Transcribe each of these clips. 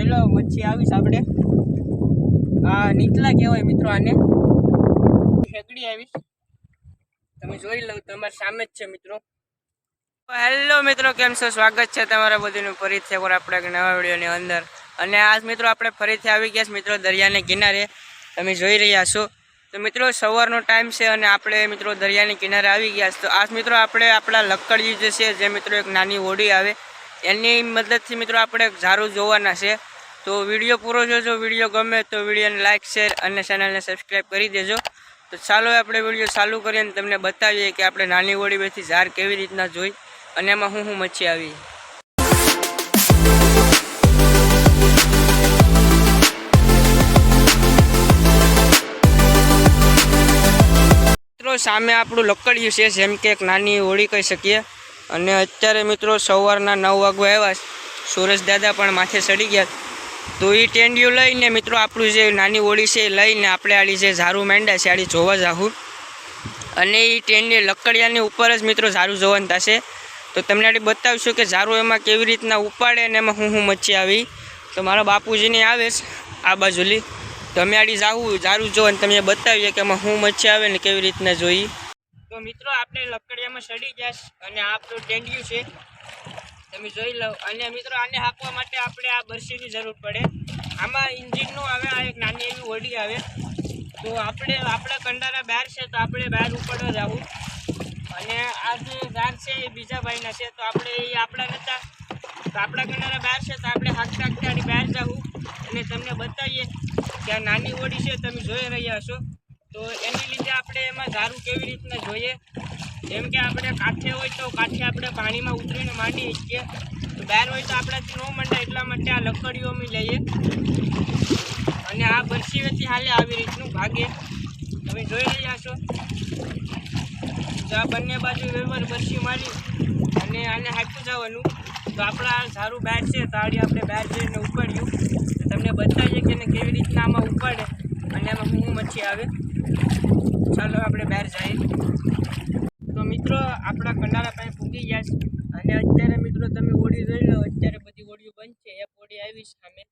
જોઈ મચ્છી આવીશ આપણે. આ નીચલા કહેવાય મિત્રો આને. ખેકડી આવીશ. તમે જોઈ લો, તમારી સામે જ છે મિત્રો. હેલો મિત્રો, કેમ છો? સ્વાગત છે તમારા બધીનું ફરીથી એકવાર આપણે નવા વિડીયોની અંદર. અને આજ મિત્રો આપણે ફરીથી આવી ગયા છે મિત્રો દરિયાને કિનારે. તમે જોઈ રહ્યા છો. તો મિત્રો, સવારનો ટાઈમ છે અને આપણે મિત્રો દરિયાની કિનારે આવી ગયા છે તો આજ મિત્રો આપણે આપણા લક્કડજી જે છે, જે મિત્રો એક નાની હોડી આવે, એની મદદથી મિત્રો આપણે ઝારું જોવાના છે. તો વીડિયો પૂરો જોજો. વીડિયો ગમે તો વિડીયોને લાઇક શેર અને ચેનલને સબસ્ક્રાઈબ કરી દેજો. તો ચાલો આપણે વીડિયો ચાલુ કરીએ અને તમને બતાવીએ કે આપણે નાની હોળી બેથી ઝાર કેવી રીતના જોઈ અને એમાં હું હું મચ્છી આવી. મિત્રો, સામે આપણું લક્કડિયું છે, જેમ કે એક નાની હોળી કહી શકીએ. અને અત્યારે મિત્રો સવારના નવ વાગવા આવ્યા છે. દાદા પણ માથે ચડી ગયા. તો એ ટેન્ડિયું લઈને મિત્રો આપણું જે નાની હોળી છે એ લઈને આપણે આડી જે ઝારું માંડ્યા છે, આડી જોવા જાહું. અને એ ટેન્ડી લકડિયાની ઉપર જ મિત્રો ઝારું જોવાનું થશે. તો તમને આડી બતાવીશું કે ઝારું એમાં કેવી રીતના ઉપાડે અને એમાં હું હું મચ્છી આવી. તો મારા બાપુજીને આવે છે આ બાજુલી. તમે આડી જાવું ઝારું જો અને તમે બતાવીએ કે એમાં હું મચ્છી આવે ને કેવી રીતના જોઈ. તો મિત્રો આપણે લકડિયામાં સડી ગયા અને આપણું ટેન્ડિયું છે તમે જોઈ લો. અને મિત્રો, આને હાંકવા માટે આપણે આ બરસીની જરૂર પડે. આમાં ઇન્જિનનું આવે આ એક નાની એવી હોડી આવે. તો આપણે, આપણા કંડારા બહાર છે, તો આપણે બહાર ઉપડવા જવું અને આ જે ગાર છે, એ બીજા ભાઈના છે, તો આપણે એ આપણા નતા. તો આપણા કંડારા બહાર છે, તો આપણે હાંકતા હાંકતા બહાર જવું. અને તમને બતાવીએ કે આ નાની હોડી છે, તમે જોઈ રહ્યા છો તો એની લીધે આપણે એમાં ઝારું કેવી રીતના જોઈએ. જેમ કે આપણે કાંઠે હોય તો કાંઠે આપણે પાણીમાં ઉતરીને માંડીએ છીએ તો બહાર હોય તો આપણાથી ન મંડાય, એટલા માટે આ લકડીઓ અમે લઈએ. અને આ બરસીવેથી હાલે આવી રીતનું ભાગે. તમે જોઈ રહ્યા છો. તો આ બંને બાજુ વેવર બરસી મારી અને આને હાકું જવાનું. તો આપણા સારું બેટ છે તાળી આપણે બેટ જઈને ઉપાડ્યું. તમને બતાવીએ કે કેવી રીતના આમાં ઉપાડે. અને એમાં હું મચ્છી આવે. ચાલો, આપણે મિત્રો આપણા કંડારા પાસે પૂગી ગયા છે. અને અત્યારે મિત્રો તમે ઓડી જોઈ લો, અત્યારે બધી ઓડીઓ બંધ છે. એક ઓડી આવીશ સામે.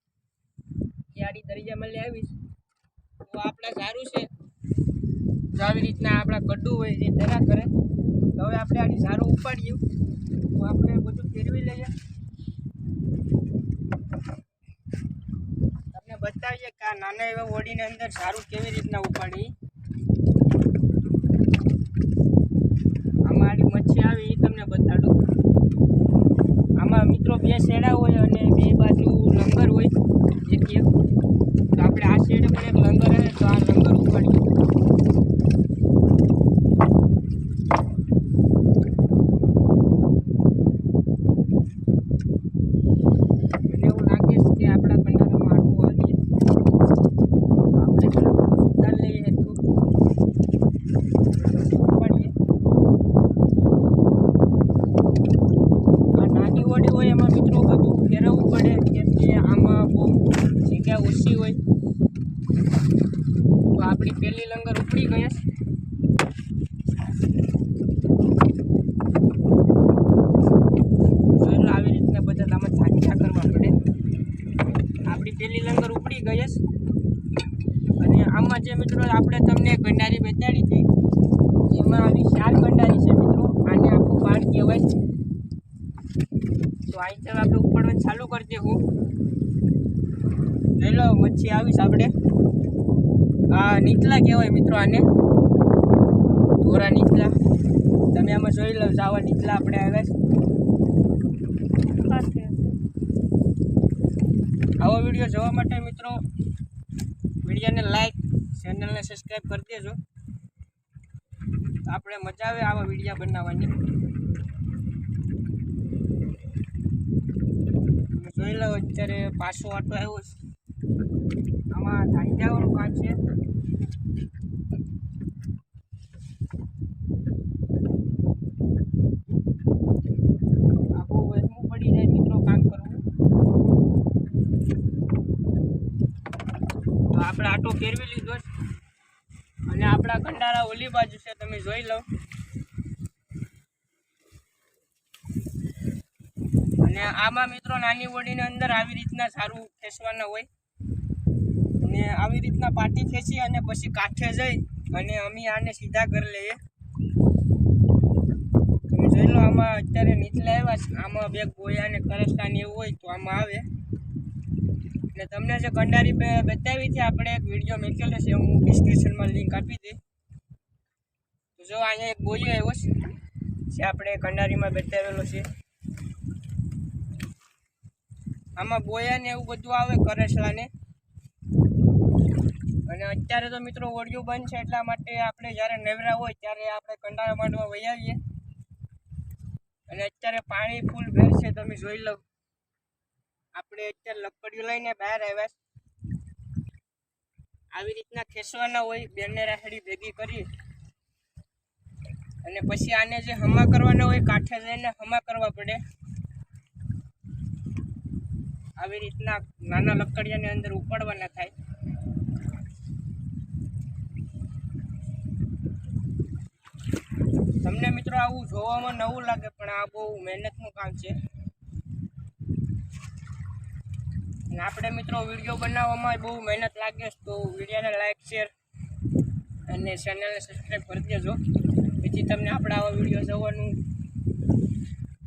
એ આડી મળી આવીશ તો આપણા સારું છે. જો આવી રીતના આપણા ગડ્ડું હોય જે ધરા કરે. તો હવે આપણે આની સારું ઉપાડ્યું તો આપણે બધું ફેરવી લઈએ. તમને બતાવીએ કે આ નાના એવા ઓડીની અંદર સારું કેવી રીતના ઉપાડી આમાં મચ્છી આવી એ તમને બતાડું. આમાં મિત્રો બે શેડા હોય અને બે બાજુ લંગર હોય, એક એક. તો આપણે આ શેડે પણ એક લંગર આવે તો આ લંગર ઉપાડીએ મને એવું લાગે છે કે આપણા કંડારામાં આટલું હાલીએ આપણે પેલા બધું સુધાર લઈએ એટલું ઉપાડીએ આ નાની ઓડી હોય એમાં મિત્રો બધું ફેરવવું પડે કેમ કે આમાં બહુ જગ્યા ઓછી હોય તો આપણી પહેલી લંગર ઉપડી ગઈ છે. જોઈ લો આવી રીતના બધા આમાં છાંટા કરવા પડે આપણી પહેલી લંગર ઉપડી ગઈ છે. અને આમાં જે મિત્રો આપણે તમને ગંડારી બતાડી હતી એમાં આવી ચાર ગંડારી છે મિત્રો. આને આખું પાડ કહેવાય તો અહીં ચાલો આપણે ઉપાડવાનું ચાલુ કરી દેવું. જોઈ લો મચ્છી આવીશ આપણે. આ નીચલા કહેવાય મિત્રો આને. ધોરા નીચલા. તમે આમાં જોઈ લો આવા નીચલા આપણે આવ્યા છે. આવો વીડિયો જોવા માટે મિત્રો. વિડીયોને લાઈક ચેનલને સબસ્ક્રાઈબ કરી દેજો. આપણે મજા આવે આવા વિડીયા બનાવવાની. જોઈ લો, અત્યારે પાછો આટો આવ્યો છે. આમાં ધાંજાવાનું કામ છે. આપણે આટો ફેરવી લીધો છે. આપણા કંડારા ઓલી બાજુ છે, તમે જોઈ લો. અને આમાં મિત્રો નાની વડીની અંદર આવી રીતના સારું ખેંચવાના હોય. અને આવી રીતના પાટી ખેંચી અને પછી કાંઠે જઈ અને અમે આને સીધા કરી લઈએ. તમે જોઈ લો આમાં અત્યારે નીચલા આવ્યા છે. આમાં બે ગોયા અને કરસ્તા ને એવું હોય તો આમાં આવે. ને તમને જે કંડારી બતાવી છે, આપણે એક વીડિયો મેકેલો છે, હું ડિસ્ક્રિપ્શનમાં લિંક આપી દઈ તો જો અહીંયા એક બોલ્યો એવો છે, જે આપણે કંડારીમાં બતાવેલો છે. આમાં બોયા ને એવું બધું આવે કરેસલા ને અને અત્યારે તો મિત્રો ઓડિયો બંધ છે, એટલા માટે આપણે જ્યારે નેવરા હોય, ત્યારે આપણે કંડારા માંડવા વહી આવીએ. અને અત્યારે પાણી ફૂલ ભેર છે, તમે જોઈ લો. આપણે અત્યારે લકડીઓ લઈને બહાર આવ્યા આવી રીતના ખેંચવાના હોય બેને રાહડી ભેગી કરી. અને પછી આને જે હમા કરવાના હોય, કાંઠે જઈને હમા કરવા પડે. આવી રીતના નાના લકડિયાની અંદર ઉપાડવાના થાય. તમને મિત્રો આવું જોવામાં નવું લાગે, પણ આ બહુ મહેનતનું કામ છે અને આપણે મિત્રો વીડિયો બનાવવામાં બહુ મહેનત લાગે તો વિડીયોને લાઈક શેર અને ચેનલને સબસ્ક્રાઈબ કરી દેજો. જેથી તમને આપણા આવા વીડિયો જોવાનું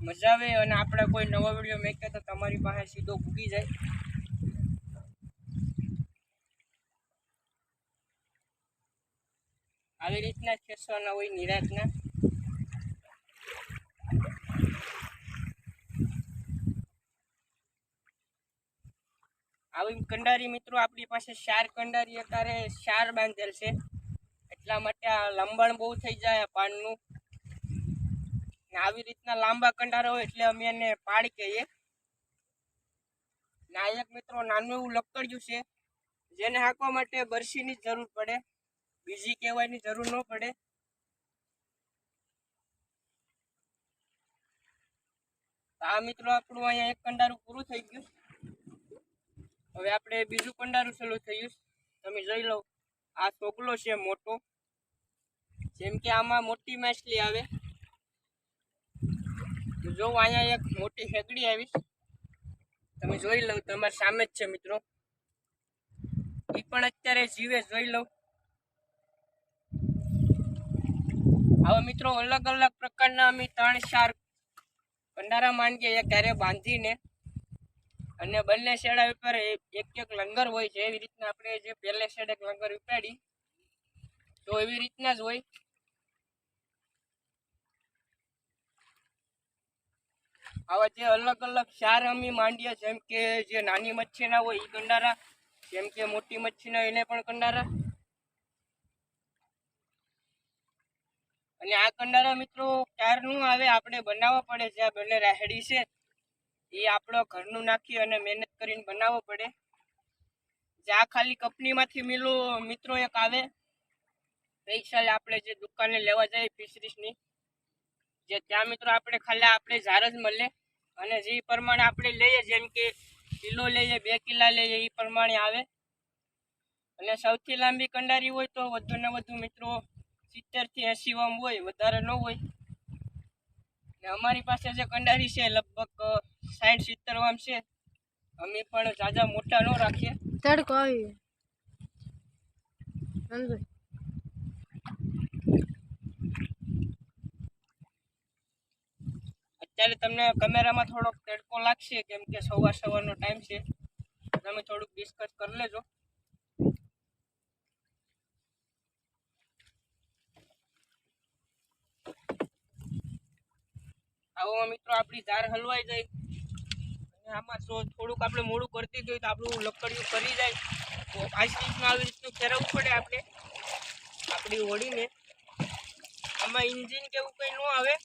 મજા આવે અને આપણે કોઈ નવો વીડિયો મેકીએ તો તમારી પાસે સીધો પૂગી જાય. આવી રીતના છસો હોય નિરાતના. આવી કંડારી મિત્રો આપણી પાસે ચાર કંડારી અત્યારે ચાર બાંધેલ છે. એટલા માટે આ લંબાણ બહુ થઈ જાય પાનનું. ને આવી રીતના લાંબા કંડારા હોય એટલે અમે એને પાડ કહીએ. નાયક મિત્રો નાનું એવું લકડ્યું છે. જેને હાંકવા માટે બરસીની જરૂર પડે. બીજી કહેવાની જરૂર ન પડે. આ મિત્રો આપણું અહીંયા એક કંડારું પૂરું થઈ ગયું. હવે આપણે બીજું કંડારું ચાલુ થયું તમે જોઈ લો, આ સોગલો છે મોટો. જેમ કે આમાં મોટી માછલી આવે. જો અહીંયા એક મોટી હેગડી આવી તમે જોઈ લો, તમારી સામે જ છે મિત્રો. એ પણ અત્યારે જીવે, જોઈ લો. આવા મિત્રો અલગ અલગ પ્રકારના અમે ત્રણ ચાર કંડારા માંડીએ, એક ઘરે બાંધીને અને બંને શેડા ઉપર એક એક લંગર હોય છે, એવી રીતના આપણે જે પહેલે શેડ એક લંગર ઉપાડી, તો એવી રીતના જ હોય. આવા જે અલગ અલગ ચાર અમી માંડીએ જેમ કે જે નાની મચ્છીના હોય એ કંડારા, જેમ કે મોટી મચ્છીના, એને પણ કંડારા. અને આ કંડારા મિત્રો ક્યારનું આવે, આપણે બનાવવા પડે છે, આ બંને રાહડી છે. એ આપણો ઘરનું નાખી અને મહેનત કરીને બનાવવો પડે. જે આ ખાલી કંપનીમાંથી મિલો મિત્રો એક આવે સાલે આપણે જે દુકાને લેવા જઈએ ફિશરીસની જે ત્યાં મિત્રો આપણે ખાલી આપણે ઝાર જ મળે અને જે પ્રમાણે આપણે લઈએ, જેમ કે કિલો લઈએ, બે કિલા લઈએ એ પ્રમાણે આવે. અને સૌથી લાંબી કંડારી હોય તો વધુ ને વધુ મિત્રો સિત્તેરથી એંસી વામ હોય, વધારે ન હોય. ને અમારી પાસે જે કંડારી છે લગભગ સાઠ સિત્તેર વામ છે. અમે પણ ઝાઝા મોટા ન રાખીએ. તડકો આવી અત્યારે તમને કેમેરામાં થોડોક તડકો લાગશે કેમ કે સવાર સવારનો ટાઈમ છે. તમે થોડુંક ડિસ્કસ કરી લેજો. આવો મિત્રો આપણી ધાર હલવાઈ જાય આમાં જો થોડુંક આપણે મોડું કરતી ગયું તો આપણું લકડીયું કરી જાય. તો આ રીતનું આવી રીતનું ફેરવવું પડે આપણે. આપણી ઓળીને આમાં ઇન્જિન કેવું કંઈ ન આવે.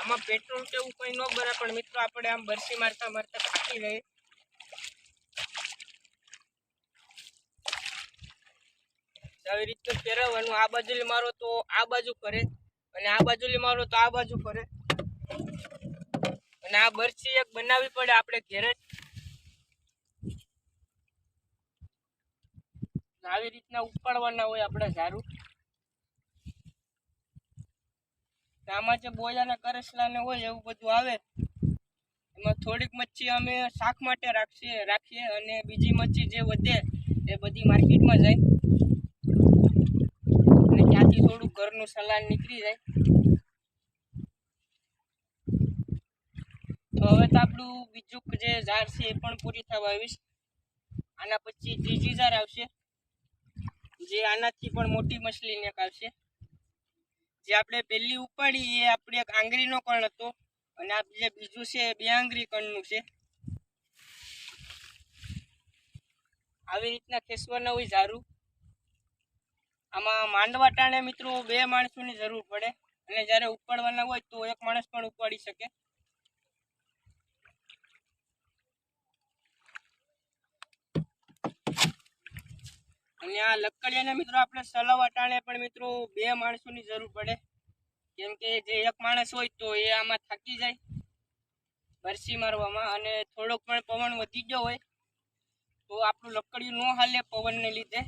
આમાં પેટ્રોલ કેવું કંઈ ન ભરે, પણ મિત્રો આપણે આમ બરસી મારતા મારતા પાકી રહે આવી રીતે ફેરવવાનું. આ બાજુ મારો તો આ બાજુ ફરે. અને આ બાજુ મારો તો આ બાજુ ફરે. અને આ બરસી એક બનાવવી પડે આપણે ઘેરે આવી રીતના ઉપાડવાના હોય આપણે સારું આમાં જે બોયાના કરસલા ને હોય એવું બધું આવે. એમાં થોડીક મચ્છી અમે શાક માટે રાખીએ રાખીએ અને બીજી મચ્છી જે વધે એ બધી માર્કેટમાં જાય. અને ત્યાંથી થોડું ઘરનું સલાડ નીકળી જાય. હવે તો આપણું બીજું જે ઝાડ છે એ પણ પૂરી થવા આવીશ. આના પછી ત્રીજી ઝાડ આવશે. જે આનાથી પણ મોટી મછલી ને આવશે. જે આપણે પહેલી ઉપાડી એ આપણે એક આંગળીનો કણ હતો અને આ જે બીજું છે બે આંગળી કણનું છે. આવી રીતના ખેસવાના હોય ઝારું આમાં માંડવા ટાણે મિત્રો બે માણસોની જરૂર પડે. અને જ્યારે ઉપાડવાના હોય તો એક માણસ પણ ઉપાડી શકે. અને આ લક્કડિયાને મિત્રો આપણે સલાવા ટાણે પણ મિત્રો બે માણસોની જરૂર પડે. કેમ કે જે એક માણસ હોય તો એ આમાં થાકી જાય બરસી મારવામાં અને થોડોક પણ પવન વધી ગયો હોય તો આપણું લકડિયું ન હાલે પવનને લીધે.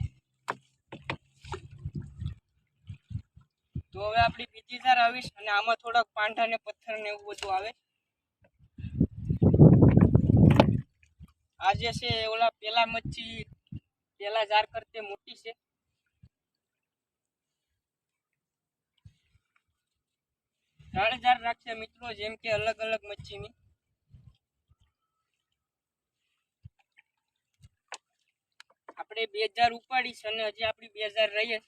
તો હવે આપણી બીજી ધાર આવીશ અને આમાં થોડાક પાંઠા ને પથ્થર ને એવું બધું આવે. આ જે છે ઓલા પેલા મચ્છી પેલા ઝાર કરતે મોટી છે. ત્રણ હજાર રાખશે મિત્રો, જેમ કે અલગ અલગ મચ્છીની. આપણે બે હજાર ઉપાડીશ અને હજી આપણી બે હજાર રહીએ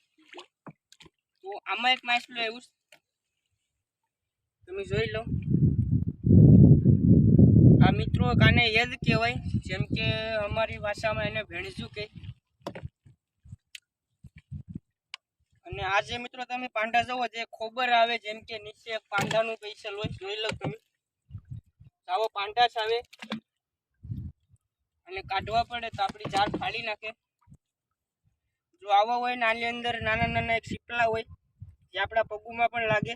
તો આમાં એક માછલું એવું તમે જોઈ લો. આ મિત્રો કાને યદ કહેવાય, જેમ કે અમારી ભાષામાં એને ભેણજું કહે. અને આ જે મિત્રો તમે પાંડા જવો જે ખોબર આવે જેમ કે નીચે પાંડાનું પૈસા હોય જોઈ લો તમે. આવો પાંડા આવે અને કાઢવા પડે તો આપણી ઝાડ ફાડી નાખે. જો આવો હોય ને આની અંદર નાના નાના એક શીપલા હોય, જે આપણા પગુમાં પણ લાગે.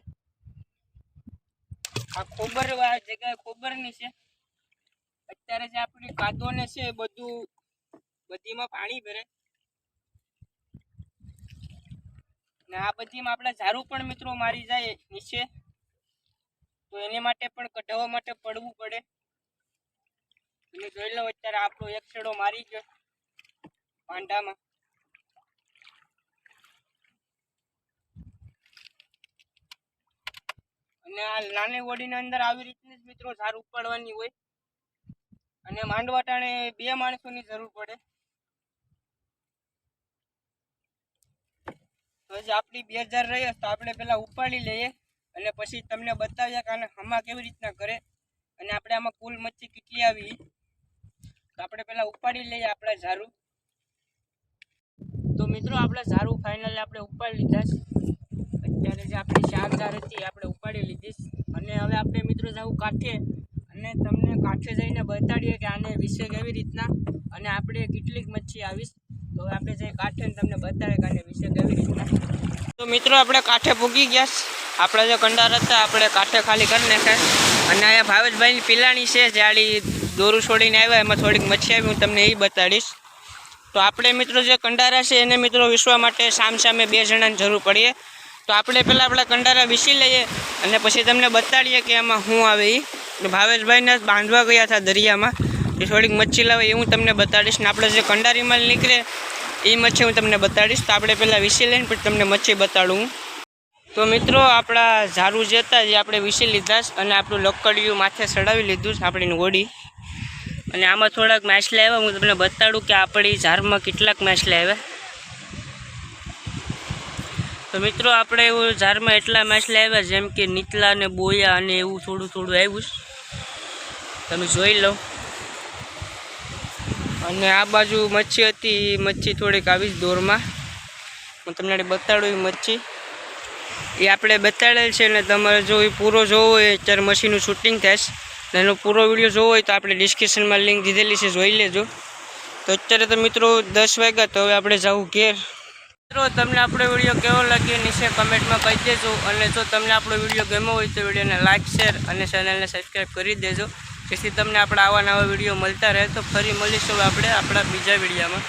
આ ખોબર જગ્યાએ ખોબરની છે. અત્યારે જે આપણી કાદો ને છે એ બધું, બધીમાં પાણી ભરે. ને આ બધીમાં આપણે ઝારું પણ મિત્રો મારી જાય નીચે. તો એને માટે પણ કઢાવવા માટે પડવું પડે. અને જોઈ લો અત્યારે આપણો એક છેડો મારી ગયો પાંડામાં. અને આ નાની વડીની અંદર આવી રીતની જ મિત્રો ઝાર ઉપાડવાની હોય. અને માંડવા ટાણે બે માણસોની જરૂર પડે. જે આપણી બે હજાર રહી તો આપણે પેલા ઉપાડી લઈએ અને પછી તમને બતાવીએ કે આને હમા કેવી રીતના કરે અને આપણે આમાં કુલ મચ્છી કેટલી આવી. તો આપણે પેલા ઉપાડી લઈએ આપણા ઝારું તો મિત્રો આપણે ઝારું ફાઇનલી આપણે ઉપાડી લીધા છે. અત્યારે જે આપણી ઝાર હતી આપણે ઉપાડી લીધી અને હવે આપણે મિત્રો જવું કાઠીએ અને તમને કાંઠે જઈને બતાડીએ કે આને વિશે કેવી રીતના અને આપણે કેટલીક મચ્છી આવીશ. તો આપણે જે કાંઠે તમને બતાવે કાંઠે વિશે કેવી રીતના તો મિત્રો, આપણે કાંઠે પૂગી ગયા. આપણા જે કંડાર હતા, આપણે કાંઠે ખાલી કરી નાખ્યા અને અહીંયા ભાવેશભાઈની પીલાણી છે જાળી દોરું છોડીને આવ્યા, એમાં થોડીક મચ્છી આવી, હું તમને એ બતાડીશ. તો આપણે મિત્રો, જે કંડારા છે, એને મિત્રો વિશવા માટે સામ સામે બે જણાની જરૂર પડીએ. તો આપણે પહેલાં આપણા કંડારા વિસી લઈએ અને પછી તમને બતાડીએ કે એમાં શું આવે એ ભાવેશભાઈને બાંધવા ગયા હતા દરિયામાં. એ થોડીક મચ્છી લાવે એ હું તમને બતાડીશ ને આપણે જે કંડારી નીકળે, એ મચ્છી હું તમને બતાડીશ. તો આપણે પહેલાં વિસી લઈને પછી તમને મચ્છી બતાડું તો મિત્રો, આપણા ઝાડુ જે હતા જે આપણે વિસી લીધા અને આપણું લકડિયું માથે ચડાવી લીધું છે આપણી ગોડી. અને આમાં થોડાક માછલા આવ્યા. હું તમને બતાડું કે આપણી ઝારમાં કેટલાક માછલા આવ્યા. તો મિત્રો, આપણે એવું ઝારમાં એટલા માછલા આવ્યા જેમ કે નીતલા અને બોયા અને એવું થોડું થોડું આવ્યું તમે જોઈ લો. અને આ બાજુ મચ્છી હતી એ મચ્છી થોડીક આવી જ દોરમાં. હું તમને બતાડું એ મચ્છી. એ આપણે બતાડેલ છે ને તમારે જો એ પૂરો જોવો હોય, અત્યારે મચ્છીનું શૂટિંગ થશે ને એનો પૂરો વીડિયો જોવો હોય તો આપણે ડિસ્ક્રિપ્શનમાં લિંક દીધેલી છે, જોઈ લેજો. તો અત્યારે તો મિત્રો દસ વાગ્યા, તો હવે આપણે જવું ઘેર. મિત્રો, તમને આપણો વીડિયો કેવો લાગ્યો નીચે કમેન્ટમાં કહી દેજો. અને જો તમને આપણો વીડિયો ગમ્યો હોય તો વિડીયોને લાઇક શેર અને ચેનલને સબસ્ક્રાઈબ કરી દેજો. જેથી તમને આપણા આવા નવા વીડિયો મળતા રહે તો ફરી મળીશું આપણે આપણા બીજા વિડીયોમાં.